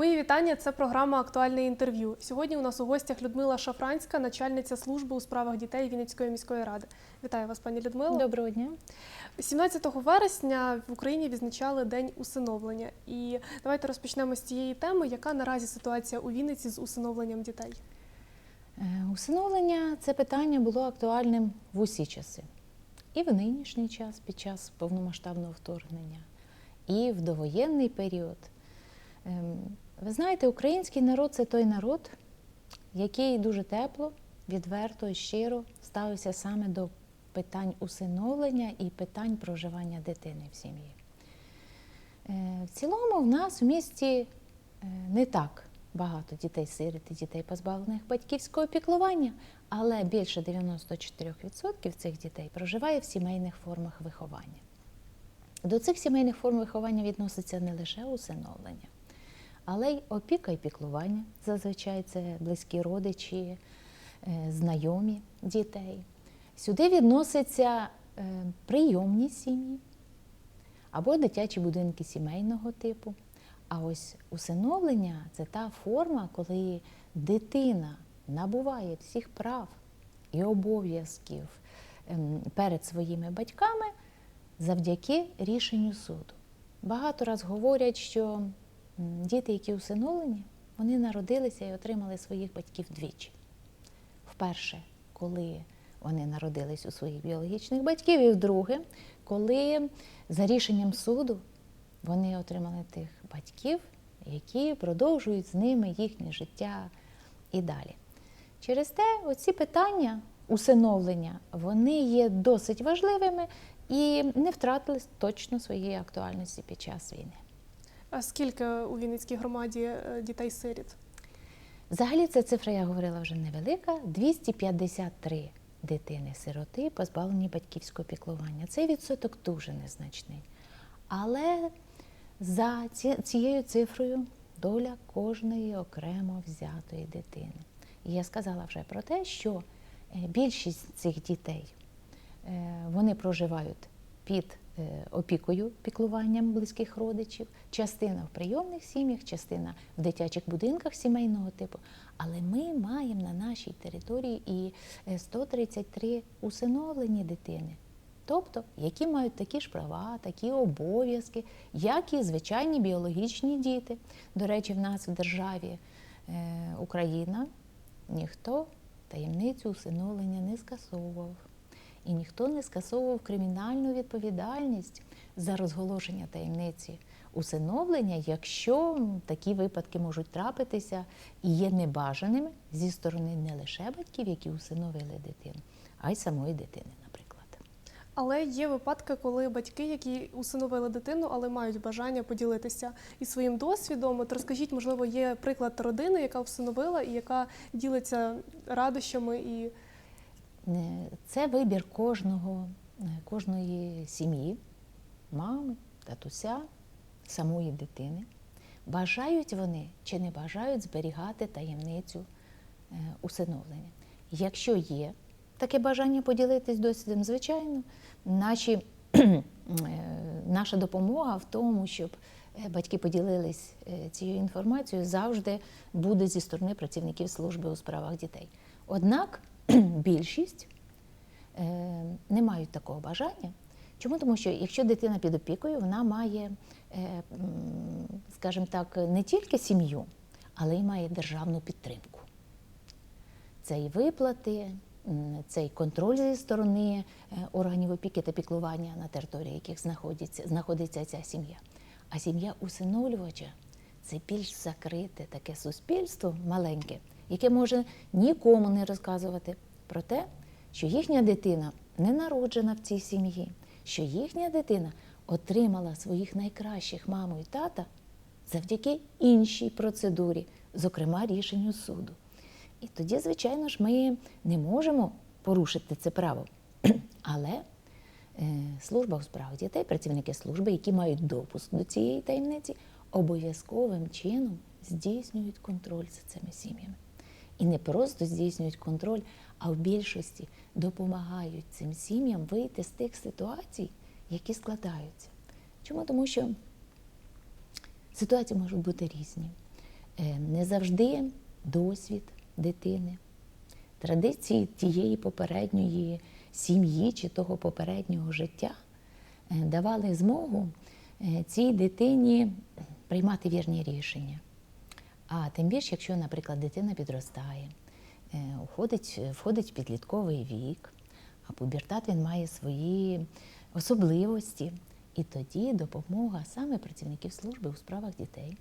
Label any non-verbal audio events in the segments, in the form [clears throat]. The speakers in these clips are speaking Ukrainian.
Мої вітання. Це програма Актуальне інтерв'ю. Сьогодні у нас у гостях Людмила Шафранська, начальниця служби у справах дітей Вінницької міської ради. Вітаю вас, пані Людмила. Доброго дня. 17 вересня в Україні відзначали День усиновлення. І давайте розпочнемо з цієї теми. Яка наразі ситуація у Вінниці з усиновленням дітей? Е, Усиновлення це питання було актуальним в усі часи. І в нинішній час, під час повномасштабного вторгнення, і в довоєнний період. Ви знаєте, український народ це той народ, який дуже тепло, відверто і щиро ставився саме до питань усиновлення і питань проживання дитини в сім'ї. Е, В цілому в нас в місті е, не так багато дітей-сиріт і дітей, позбавлених батьківського піклування, але більше 94% цих дітей проживає в сімейних формах виховання. До цих сімейних форм виховання відноситься не лише усиновлення, але й опіка і піклування. Зазвичай це близькі родичі, е, знайомі дітей. Сюди відносяться е, прийомні сім'ї або дитячі будинки сімейного типу. А ось усиновлення це та форма, коли дитина набуває всіх прав і обов'язків ем, перед своїми батьками завдяки рішенню суду. Багато раз говорять, що діти, які усиновлені, вони народилися і отримали своїх батьків двічі. Вперше, коли вони народились у своїх біологічних батьків, і вдруге, коли за рішенням суду вони отримали тих батьків, які продовжують з ними їхнє життя і далі. Через те, оці питання усиновлення вони є досить важливими і не втратили точно своєї актуальності під час війни. А скільки у Вінницькій громаді е, дітей-сиріт? Взагалі ця цифра, я говорила, вже невелика 253 дитини-сироти, позбавлені батьківського піклування. Цей відсоток дуже незначний. Але за цією цифрою доля кожної окремо взятої дитини. І я сказала вже про те, що е, більшість цих дітей е, вони проживають під опікою, піклуванням близьких родичів, частина в прийомних сім'ях, частина в дитячих будинках сімейного типу. Але ми маємо на нашій території і е, 133 усиновлені дитини. Тобто, які мають такі ж права, такі обов'язки, як і звичайні біологічні діти. До речі, в нас в державі е, Україна ніхто таємницю усиновлення не скасовував. І ніхто не скасовував кримінальну відповідальність за розголошення таємниці усиновлення, якщо такі випадки можуть трапитися і є небажаними зі сторони не лише батьків, які усиновили дитину, а й самої дитини. Але є випадки, коли батьки, які усиновили дитину, але мають бажання поділитися і своїм досвідом. От розкажіть, можливо, є приклад родини, яка всиновила і яка ділиться радощами і Це вибір кожного, е, кожної сім'ї, мами, татуся, самої дитини. Бажають вони чи не бажають зберігати таємницю е, усиновлення. Якщо є таке бажання поділитись досвідом, звичайно, наші, [clears throat] е, наша допомога в тому, щоб е, батьки поділились е, цією інформацією, завжди буде зі сторони працівників служби у справах дітей. Однак [clears throat] більшість е, не мають такого бажання. Чому? Тому що якщо дитина під опікою, вона має, е, скажімо так, не тільки сім'ю, але й має державну підтримку. Це і виплати, це і контроль зі сторони е, органів опіки та піклування на території, яких знаходиться, знаходиться ця сім'я. А сім'я усиновлювача це більш закрите таке суспільство маленьке, яке може нікому не розказувати про те, що їхня дитина не народжена в цій сім'ї, що їхня дитина отримала своїх найкращих маму і тата завдяки іншій процедурі, зокрема рішенню суду. І тоді, звичайно ж, ми не можемо порушити це право. [clears throat] Але е, служба у справах дітей, працівники служби, які мають допуск до цієї таємниці, обов'язковим чином здійснюють контроль за цими сім'ями. І не просто здійснюють контроль, а в більшості допомагають цим сім'ям вийти з тих ситуацій, які складаються. Чому? Тому що ситуації можуть бути різні. е, не завжди досвід дитини, традиції тієї попередньої сім'ї чи того попереднього життя е, давали змогу е, цій дитині приймати вірні рішення. А тим більше, якщо, наприклад, дитина підростає, е, входить, входить в підлітковий вік, а пубертат він має свої особливості, і тоді допомога саме працівників служби у справах дітей.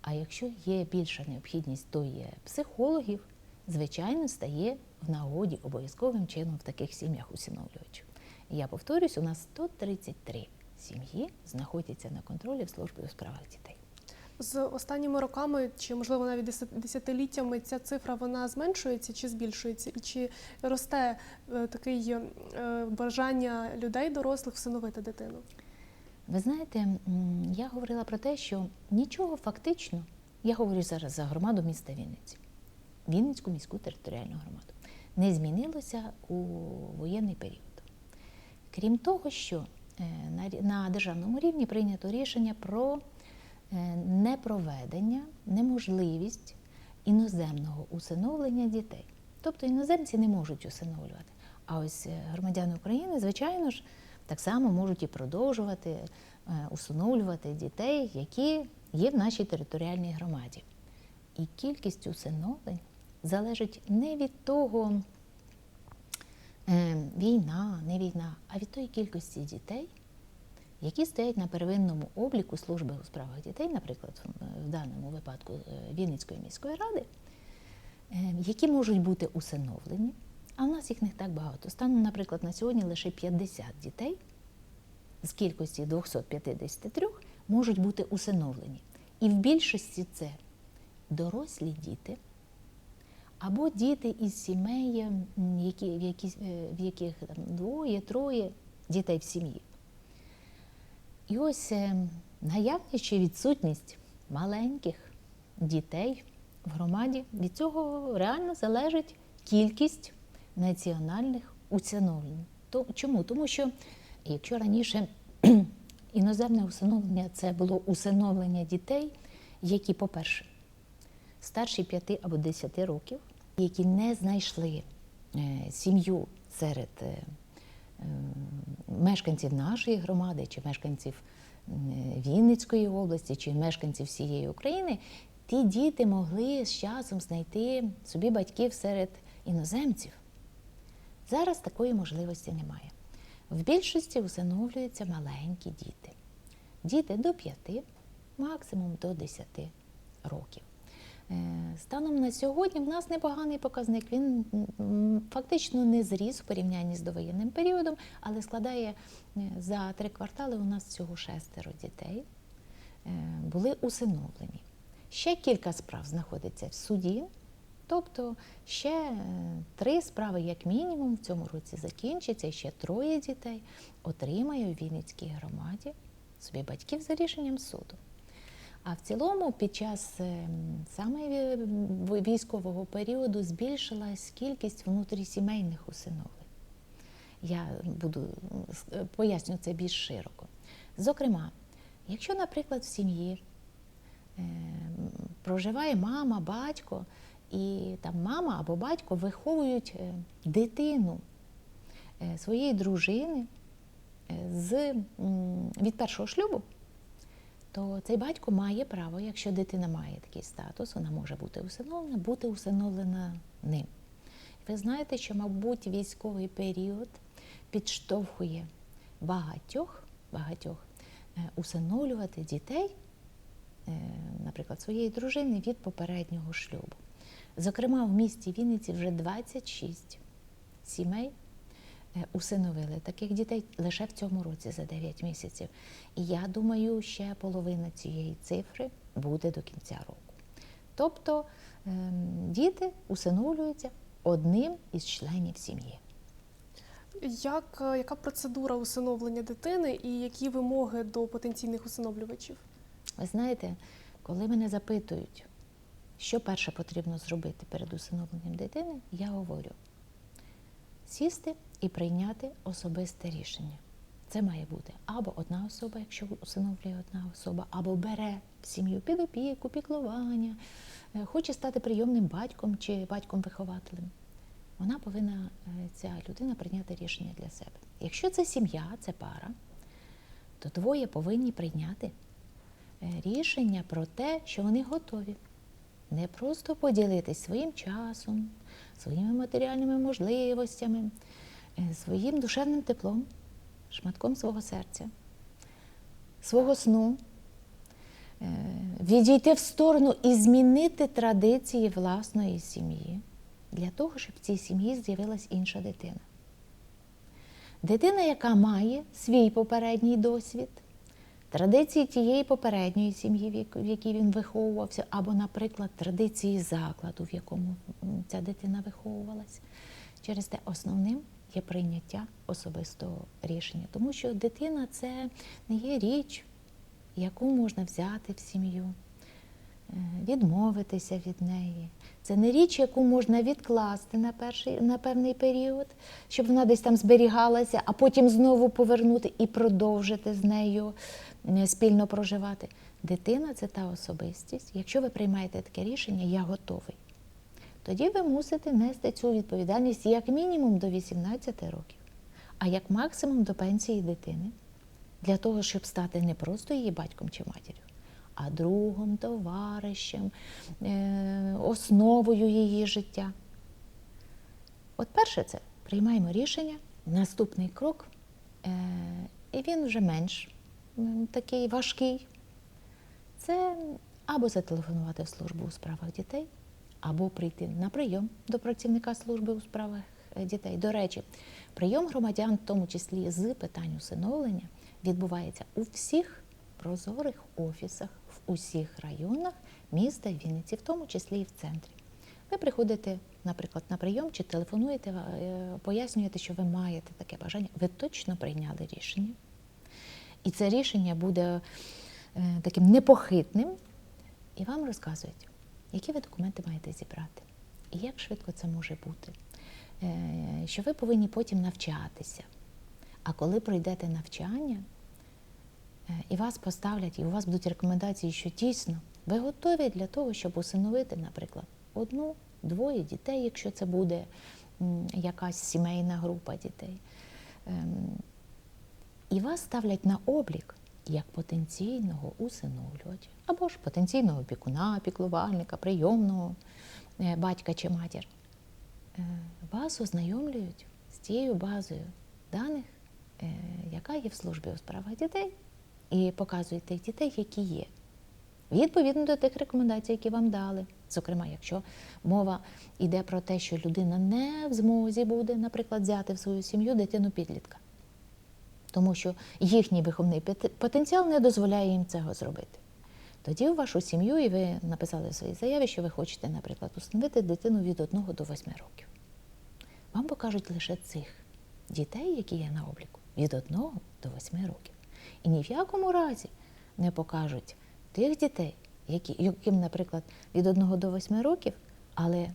А якщо є більша необхідність, то є психологів, звичайно, стає в нагоді обов'язковим чином в таких сім'ях усиновлювачів. Я повторюсь, у нас 133 сім'ї знаходяться на контролі в службі у справах дітей. З останніми роками, чи можливо навіть десятиліттями, ця цифра вона зменшується чи збільшується? І чи росте е, таке бажання людей дорослих всиновити дитину? Ви знаєте, я говорила про те, що нічого фактично, я говорю зараз за громаду міста Вінниці, Вінницьку міську територіальну громаду, не змінилося у воєнний період. Крім того, що е, на, державному рівні прийнято рішення про непроведення, неможливість іноземного усиновлення дітей. Тобто іноземці не можуть усиновлювати. А ось е, громадяни України, звичайно ж, так само можуть і продовжувати е, усиновлювати дітей, які є в нашій територіальній громаді. І кількість усиновлень залежить не від того, е, війна, не війна, а від тої кількості дітей, які стоять на первинному обліку служби у справах дітей, наприклад, в- в даному випадку е, Вінницької міської ради, е, які можуть бути усиновлені, а в нас їх не так багато. Станом, наприклад, на сьогодні лише 50 дітей з кількості 253 можуть бути усиновлені. І в більшості це дорослі діти або діти із сімей, які, е, в яких там, двоє, троє дітей в сім'ї. І ось е, наявність чи відсутність маленьких дітей в громаді, від цього реально залежить кількість національних усиновлень. То, чому? Тому що якщо раніше [clears throat] іноземне усиновлення це було усиновлення дітей, які, по-перше, старші 5 або 10 років, які не знайшли е, сім'ю серед е, мешканців нашої громади, чи мешканців Вінницької області, чи мешканців всієї України, ті діти могли з часом знайти собі батьків серед іноземців. Зараз такої можливості немає. В більшості усиновлюються маленькі діти. Діти до 5, максимум до 10 років. Е, Станом на сьогодні в нас непоганий показник. Він фактично не зріс у порівнянні з довоєнним періодом, але складає е, за три квартали у нас всього шестеро дітей е, були усиновлені. Ще кілька справ знаходиться в суді, тобто ще три справи, як мінімум, в цьому році закінчаться, і ще троє дітей отримає у Вінницькій громаді собі батьків за рішенням суду. А в цілому, під час е, саме військового періоду збільшилась кількість внутрісімейних усиновлень. Я буду е, поясню це більш широко. Зокрема, якщо, наприклад, в сім'ї е, проживає мама, батько, і там мама або батько виховують е, дитину е, своєї дружини з, від першого шлюбу, то цей батько має право, якщо дитина має такий статус, вона може бути усиновлена, бути усиновлена ним. Ви знаєте, що, мабуть, військовий період підштовхує багатьох, багатьох е, усиновлювати дітей, е, наприклад, своєї дружини від попереднього шлюбу. Зокрема, в місті Вінниці вже 26 сімей усиновили таких дітей лише в цьому році за 9 місяців. І я думаю, ще половина цієї цифри буде до кінця року. Тобто ем, діти усиновлюються одним із членів сім'ї. Як, е, яка процедура усиновлення дитини і які вимоги до потенційних усиновлювачів? Ви знаєте, коли мене запитують, що перше потрібно зробити перед усиновленням дитини, я говорю сісти і прийняти особисте рішення. Це має бути або одна особа, якщо усиновлює одна особа, або бере сім'ю під опіку, піклування, е, хоче стати прийомним батьком чи батьком-вихователем, вона повинна е, ця людина прийняти рішення для себе. Якщо це сім'я, це пара, то двоє повинні прийняти е, рішення про те, що вони готові. Не просто поділитись своїм часом, своїми матеріальними можливостями, е, своїм душевним теплом, шматком свого серця, свого сну, е, відійти в сторону і змінити традиції власної сім'ї для того, щоб в цій сім'ї з'явилась інша дитина. Дитина, яка має свій попередній досвід, традиції тієї попередньої сім'ї, в якій він виховувався, або, наприклад, традиції закладу, в якому ця дитина виховувалася. Через те основним є прийняття особистого рішення, тому що дитина це не є річ, яку можна взяти в сім'ю, відмовитися від неї. Це не річ, яку можна відкласти на, перший, на певний період, щоб вона десь там зберігалася, а потім знову повернути і продовжити з нею е, спільно проживати. Дитина це та особистість. Якщо ви приймаєте таке рішення, я готовий. Тоді ви мусите нести цю відповідальність як мінімум до 18 років, а як максимум до пенсії дитини, для того, щоб стати не просто її батьком чи матір'ю, а другом, товаришем, е, основою її життя. От перше це приймаємо рішення, наступний крок, е, і він вже менш такий важкий. Це або зателефонувати в службу у справах дітей, або прийти на прийом до працівника служби у справах е, дітей. До речі, прийом громадян, в тому числі з питань усиновлення, відбувається у всіх прозорих офісах усіх районах міста Вінниці, в тому числі і в центрі. Ви приходите, наприклад, на прийом чи телефонуєте, е, пояснюєте, що ви маєте таке бажання, ви точно прийняли рішення. І це рішення буде е, таким непохитним, і вам розказують, які ви документи маєте зібрати, і як швидко це може бути, Е, що ви повинні потім навчатися. А коли пройдете навчання, і вас поставлять, і у вас будуть рекомендації, що дійсно ви готові для того, щоб усиновити, наприклад, одну, двоє дітей, якщо це буде якась сімейна група дітей. Ем, І вас ставлять на облік як потенційного усиновлювача, або ж потенційного опікуна, піклувальника, прийомного е, батька чи матір. Е, Вас ознайомлюють з тією базою даних, е, яка є в службі у справах дітей, і показують тих дітей, які є. Відповідно до тих рекомендацій, які вам дали. Зокрема, якщо мова йде про те, що людина не в змозі буде, наприклад, взяти в свою сім'ю дитину підлітка, тому що їхній виховний потенціал не дозволяє їм цього зробити. Тоді у вашу сім'ю, і ви написали в своїй заяві, що ви хочете, наприклад, установити дитину від 1 до 8 років. Вам покажуть лише цих дітей, які є на обліку, від 1 до 8 років. І ні в якому разі не покажуть тих дітей, які, яким, наприклад, від 1 до 8 років, але е,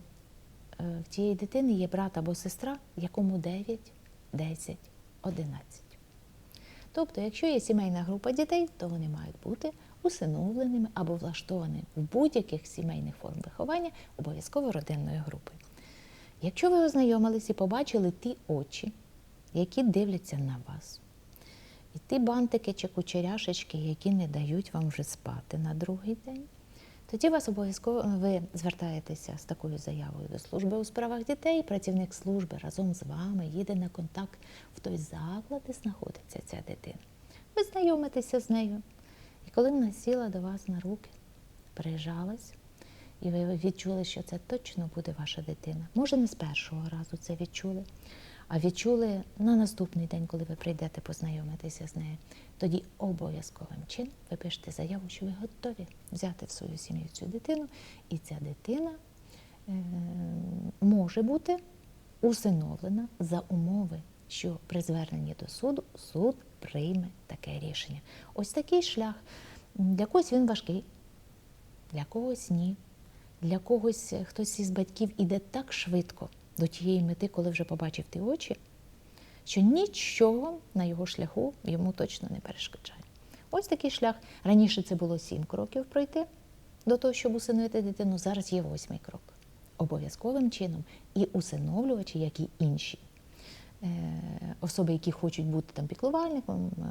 в тієї дитини є брат або сестра, якому 9, 10, 11. Тобто, якщо є сімейна група дітей, то вони мають бути усиновленими або влаштованими в будь-яких сімейних форм виховання обов'язково родинною групою. Якщо ви ознайомились і побачили ті очі, які дивляться на вас, і ті бантики чи кучеряшечки, які не дають вам вже спати на другий день, тоді вас обов'язково ви звертаєтеся з такою заявою до служби у справах дітей. Працівник служби разом з вами їде на контакт в той заклад, де знаходиться ця дитина. Ви знайомитеся з нею. І коли вона сіла до вас на руки, прижалась, і ви відчули, що це точно буде ваша дитина. Може, не з першого разу це відчули, а відчули на наступний день, коли ви прийдете познайомитися з нею. Тоді обов'язковим чином ви пишете заяву, що ви готові взяти в свою сім'ю цю дитину, і ця дитина е, може бути усиновлена за умови, що при зверненні до суду суд прийме таке рішення. Ось такий шлях. Для когось він важкий, для когось ні. Для когось е, хтось із батьків іде так швидко до тієї мети, коли вже побачив ті очі, що нічого на його шляху йому точно не перешкоджає. Ось такий шлях. Раніше це було 7 кроків пройти до того, щоб усиновити дитину. Зараз є восьмий крок. Обов'язковим чином і усиновлювачі, як і інші е, особи, які хочуть бути там піклувальником, е,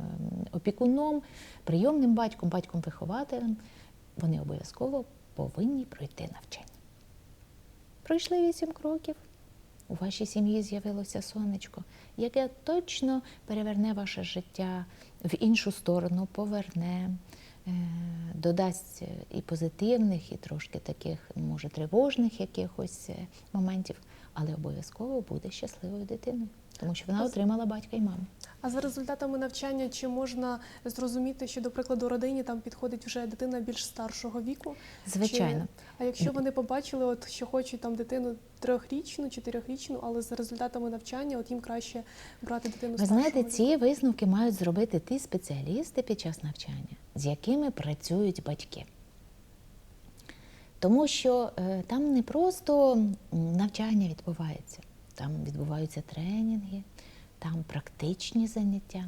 опікуном, прийомним батьком, батьком-вихователем, вони обов'язково повинні пройти навчання. Пройшли вісім кроків. У вашій сім'ї з'явилося сонечко, яке точно переверне ваше життя в іншу сторону, поверне, е, додасть і позитивних, і трошки таких, може, тривожних якихось е, моментів, але обов'язково буде щасливою дитиною, тому що вона отримала батька і маму. А за результатами навчання чи можна зрозуміти, що, до прикладу, родині там підходить вже дитина більш старшого віку? Звичайно. Чи... А якщо вони побачили, от що хочуть там дитину трьохрічну, чотирьохрічну, але за результатами навчання, от їм краще брати дитину Ви знаєте, віку? ці висновки мають зробити ті спеціалісти під час навчання, з якими працюють батьки. Тому що е, там не просто навчання відбувається, там відбуваються тренінги, там практичні заняття.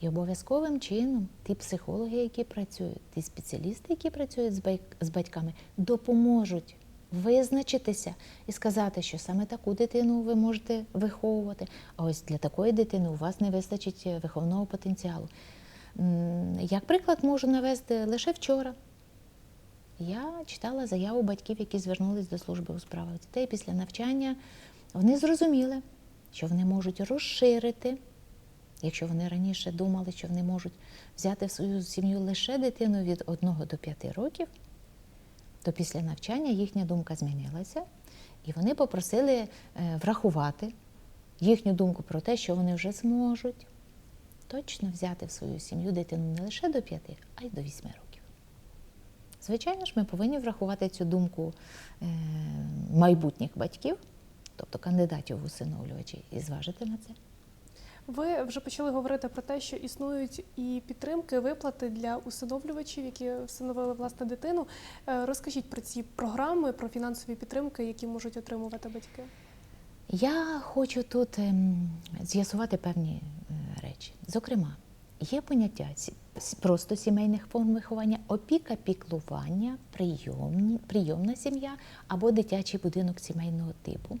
І обов'язковим чином ті психологи, які працюють, ті спеціалісти, які працюють з батьками, допоможуть визначитися і сказати, що саме таку дитину ви можете виховувати, а ось для такої дитини у вас не вистачить виховного потенціалу. Як приклад можу навести лише вчора. Я читала заяву батьків, які звернулись до служби у справах дітей після навчання. Вони зрозуміли, що вони можуть розширити, якщо вони раніше думали, що вони можуть взяти в свою сім'ю лише дитину від 1 до 5 років, то після навчання їхня думка змінилася, і вони попросили е, врахувати їхню думку про те, що вони вже зможуть точно взяти в свою сім'ю дитину не лише до 5, а й до 8 років. Звичайно ж, ми повинні врахувати цю думку е, майбутніх батьків, тобто кандидатів в усиновлювачі, і зважити на це. Ви вже почали говорити про те, що існують і підтримки, виплати для усиновлювачів, які всиновили власне дитину. Е, Розкажіть про ці програми, про фінансові підтримки, які можуть отримувати батьки. Я хочу тут ем, з'ясувати певні е, речі. Зокрема, є поняття просто сімейних форм виховання, опіка, піклування, прийомні, прийомна сім'я або дитячий будинок сімейного типу.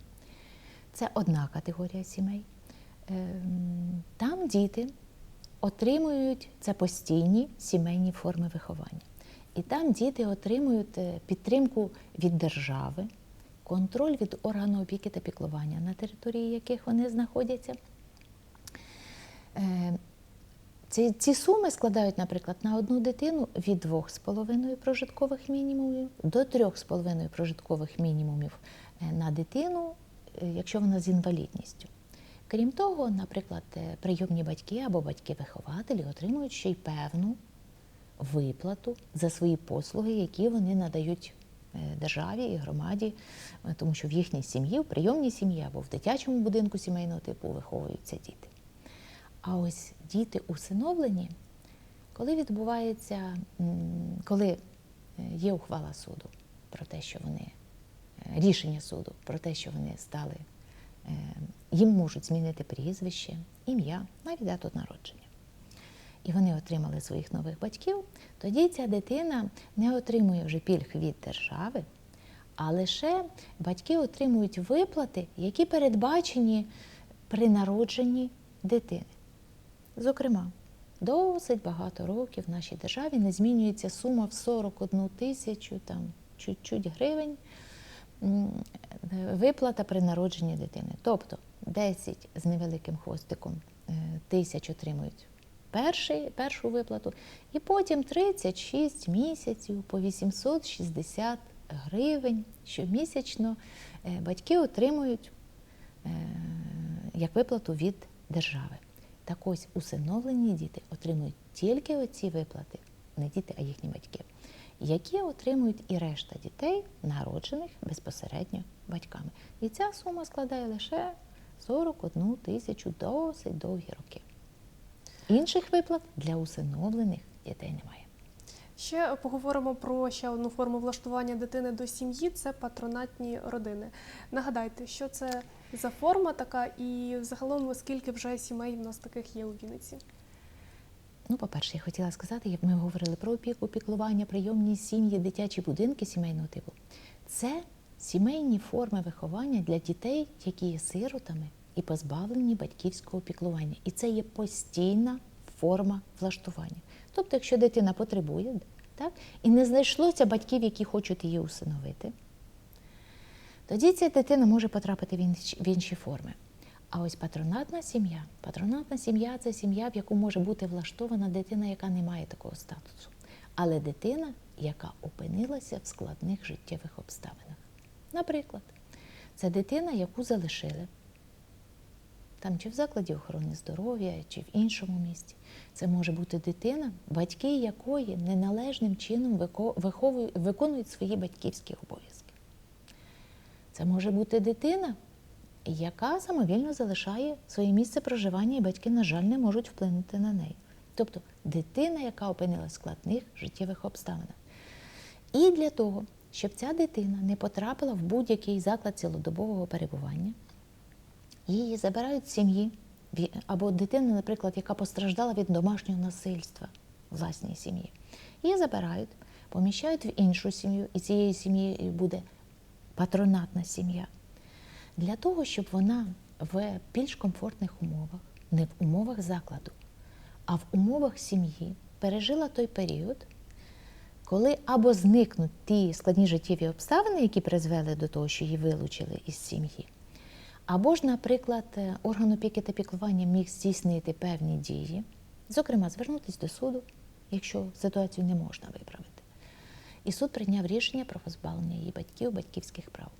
Це одна категорія сімей. Ем, Там діти отримують це постійні сімейні форми виховання. І там діти отримують е, підтримку від держави, контроль від органу опіки та піклування, на території яких вони знаходяться. Е, Ці, ці суми складають, наприклад, на одну дитину від 2,5 прожиткових мінімумів до 3,5 прожиткових мінімумів е, на дитину, якщо вона з інвалідністю. Крім того, наприклад, е, прийомні батьки або батьки-вихователі отримують ще й певну виплату за свої послуги, які вони надають е, державі і громаді, е, тому що в їхній сім'ї, в прийомній сім'ї або в дитячому будинку сімейного типу виховуються діти. А ось діти усиновлені, коли відбувається, коли е, є ухвала суду про те, що вони е, рішення суду про те, що вони стали, е, їм можуть змінити прізвище, ім'я, навіть дату народження. І вони отримали своїх нових батьків, тоді ця дитина не отримує вже пільг від держави, а лише батьки отримують виплати, які передбачені при народженні дитини. Зокрема, досить багато років в нашій державі не змінюється сума в 41 тисячу, там чуть-чуть гривень виплата при народженні дитини. Тобто 10 з невеликим хвостиком е, тисяч отримують перший, першу виплату, і потім 36 місяців по 860 гривень щомісячно е, батьки отримують е, як виплату від держави. Так ось усиновлені діти отримують тільки оці виплати, не діти, а їхні батьки, які отримують і решта дітей, народжених безпосередньо батьками. І ця сума складає лише 41 тисячу досить довгі роки. Інших виплат для усиновлених дітей немає. Ще поговоримо про ще одну форму влаштування дитини до сім'ї це патронатні родини. Нагадайте, що це за форма така, і загалом скільки вже сімей в нас таких є у Вінниці? Ну, по-перше, я хотіла сказати, як ми говорили про опіку, піклування, прийомні сім'ї, дитячі будинки сімейного типу. Це сімейні форми виховання для дітей, які є сиротами і позбавлені батьківського піклування. І це є постійна форма влаштування. Тобто, якщо дитина потребує, так, і не знайшлося батьків, які хочуть її усиновити, тоді ця дитина може потрапити в інші, форми. А ось патронатна сім'я. Патронатна сім'я це сім'я, в яку може бути влаштована дитина, яка не має такого статусу. Але дитина, яка опинилася в складних життєвих обставинах. Наприклад, це дитина, яку залишили там чи в закладі охорони здоров'я, чи в іншому місці. Це може бути дитина, батьки якої неналежним чином виконують свої батьківські обов'язки. Це може бути дитина, яка самовільно залишає своє місце проживання, і батьки, на жаль, не можуть вплинути на неї. Тобто дитина, яка опинилася в складних життєвих обставинах. І для того, щоб ця дитина не потрапила в будь-який заклад цілодобового перебування, її забирають з сім'ї, або дитина, наприклад, яка постраждала від домашнього насильства власній сім'ї. Її забирають, поміщають в іншу сім'ю, і цією сім'єю буде патронатна сім'я. Для того, щоб вона в більш комфортних умовах, не в умовах закладу, а в умовах сім'ї пережила той період, коли або зникнуть ті складні життєві обставини, які призвели до того, що її вилучили із сім'ї, або ж, наприклад, е, орган опіки та піклування міг здійснити певні дії, зокрема, звернутися до суду, якщо ситуацію не можна виправити. І суд прийняв рішення про позбавлення її батьків батьківських прав.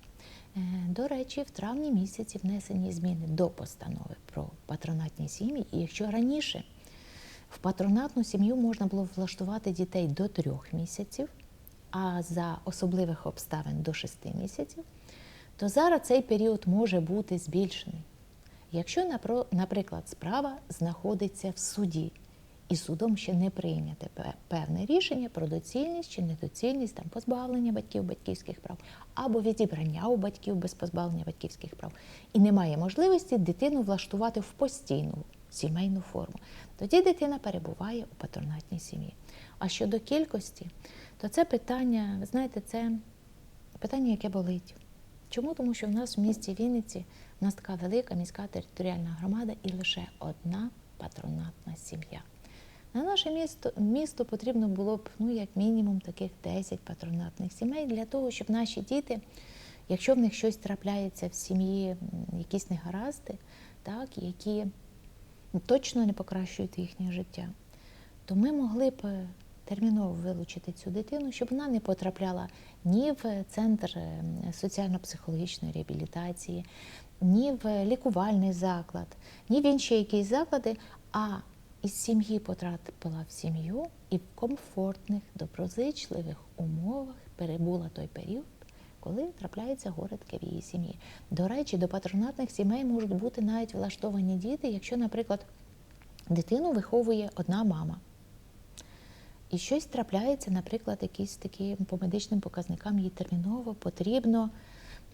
Е, До речі, в травні місяці внесені зміни до постанови про патронатні сім'ї. І якщо раніше в патронатну сім'ю можна було влаштувати дітей до трьох місяців, а за особливих обставин до шести місяців, то зараз цей період може бути збільшений. Якщо, наприклад, справа знаходиться в суді, і судом ще не прийняте певне рішення про доцільність чи недоцільність там, позбавлення батьків батьківських прав або відібрання у батьків без позбавлення батьківських прав, і немає можливості дитину влаштувати в постійну сімейну форму. Тоді дитина перебуває у патронатній сім'ї. А щодо кількості, то це питання, ви знаєте, це питання, яке болить. Чому? Тому що в нас в місті Вінниці в нас така велика міська територіальна громада і лише одна патронатна сім'я. На наше місто, місто потрібно було б ну, як мінімум таких 10 патронатних сімей для того, щоб наші діти, якщо в них щось трапляється в сім'ї, якісь негаразди, так, які точно не покращують їхнє життя, то ми могли б е, терміново вилучити цю дитину, щоб вона не потрапляла ні в центр е, соціально-психологічної реабілітації, ні в лікувальний заклад, ні в інші якісь заклади, а із сім'ї потрапила в сім'ю і в комфортних, доброзичливих умовах перебула той період, коли трапляються городки в її сім'ї. До речі, до патронатних сімей можуть бути навіть влаштовані діти, якщо, наприклад, дитину виховує одна мама. І щось трапляється, наприклад, якісь такі по медичним показникам їй терміново потрібно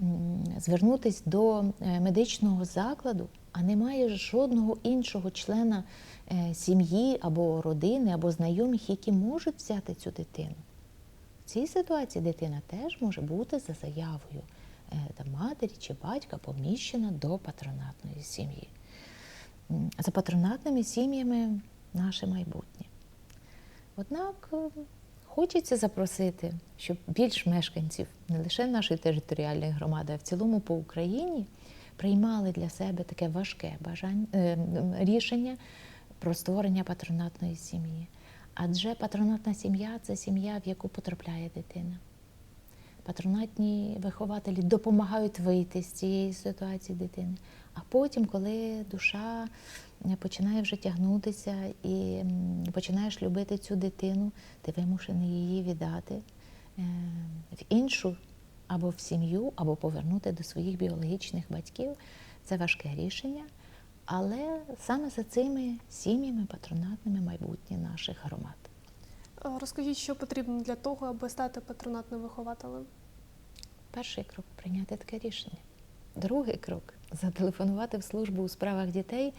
м, звернутись до е, медичного закладу, а немає жодного іншого члена е, сім'ї або родини, або знайомих, які можуть взяти цю дитину. В цій ситуації дитина теж може бути за заявою е, там, матері чи батька поміщена до патронатної сім'ї. За патронатними сім'ями наше майбутнє. Однак е, хочеться запросити, щоб більш мешканців не лише нашої територіальної громади, а в цілому по Україні приймали для себе таке важке бажання, е, рішення про створення патронатної сім'ї. Адже патронатна сім'я це сім'я, в яку потрапляє дитина. Патронатні вихователі допомагають вийти з цієї ситуації дитини. А потім, коли душа е, починає вже тягнутися і починаєш любити цю дитину, ти вимушений її віддати е, в іншу або в сім'ю, або повернути до своїх біологічних батьків. Це важке рішення. Але саме за цими сім'ями патронатними майбутнє наших громад. Розкажіть, що потрібно для того, аби стати патронатним вихователем? Перший крок прийняти таке рішення. Другий крок зателефонувати в службу у справах дітей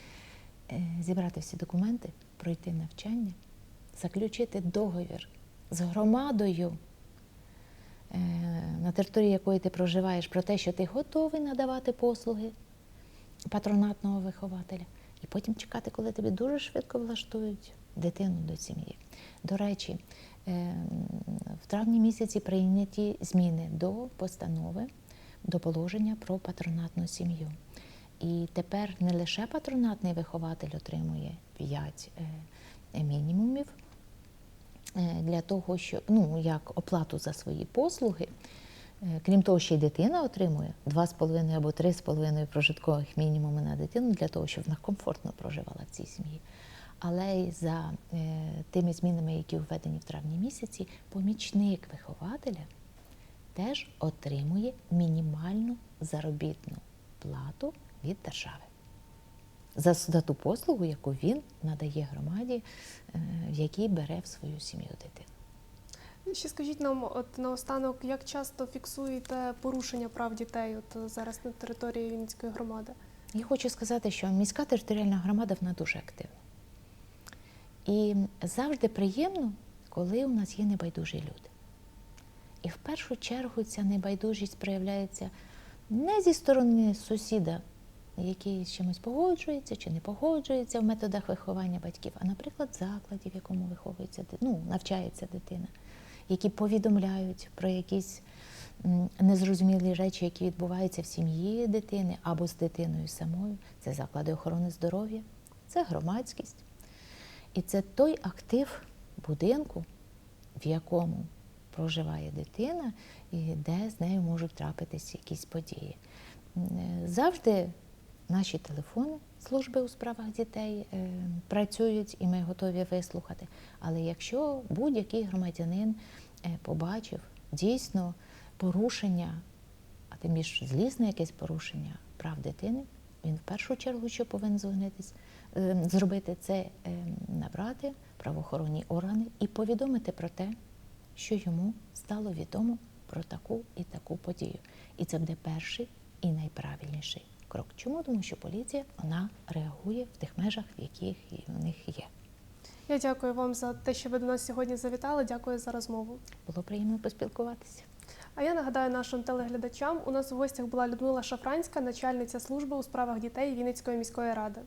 е, зібрати всі документи, пройти навчання, заключити договір з громадою, на території якої ти проживаєш, про те, що ти готовий надавати послуги патронатного вихователя, і потім чекати, коли тобі дуже швидко влаштують дитину до сім'ї. До речі, е, в травні місяці прийняті зміни до постанови, до положення про патронатну сім'ю. І тепер не лише патронатний вихователь отримує 5 мінімумів е, для того, що ну як оплату за свої послуги. Е, Крім того, ще й дитина отримує 2,5 або 3,5 прожиткових мінімуми на дитину для того, щоб вона комфортно проживала в цій сім'ї. Але й за е, тими змінами, які введені в травні місяці, помічник вихователя теж отримує мінімальну заробітну плату від держави за, за ту послугу, яку він надає громаді, е, в якій бере в свою сім'ю дитину. Ще скажіть нам, от наостанок, як часто фіксуєте порушення прав дітей от зараз на території Вінницької громади? Я хочу сказати, що міська територіальна громада вона дуже активна. І завжди приємно, коли у нас є небайдужі люди. І в першу чергу ця небайдужість проявляється не зі сторони сусіда, який з чимось погоджується чи не погоджується в методах виховання батьків, а, наприклад, закладів, в якому виховується ну, навчається дитина, які повідомляють про якісь незрозумілі речі, які відбуваються в сім'ї дитини або з дитиною самою. Це заклади охорони здоров'я, це громадськість. І це той актив будинку, в якому проживає дитина, і де з нею можуть трапитись якісь події. Е, Завжди наші телефони служби у справах дітей е, працюють, і ми готові вислухати. Але якщо будь-який громадянин е, побачив дійсно порушення, а тим більше злісне якесь порушення прав дитини, він в першу чергу, що повинен е, зробити, це набрати правоохоронні органи і повідомити про те, що йому стало відомо про таку і таку подію. І це буде перший і найправильніший крок. Чому? Тому що поліція вона реагує в тих межах, в яких в них є. Я дякую вам за те, що ви до нас сьогодні завітали. Дякую за розмову. Було приємно поспілкуватися. А я нагадаю нашим телеглядачам, у нас в гостях була Людмила Шафранська, начальниця служби у справах дітей Вінницької міської ради.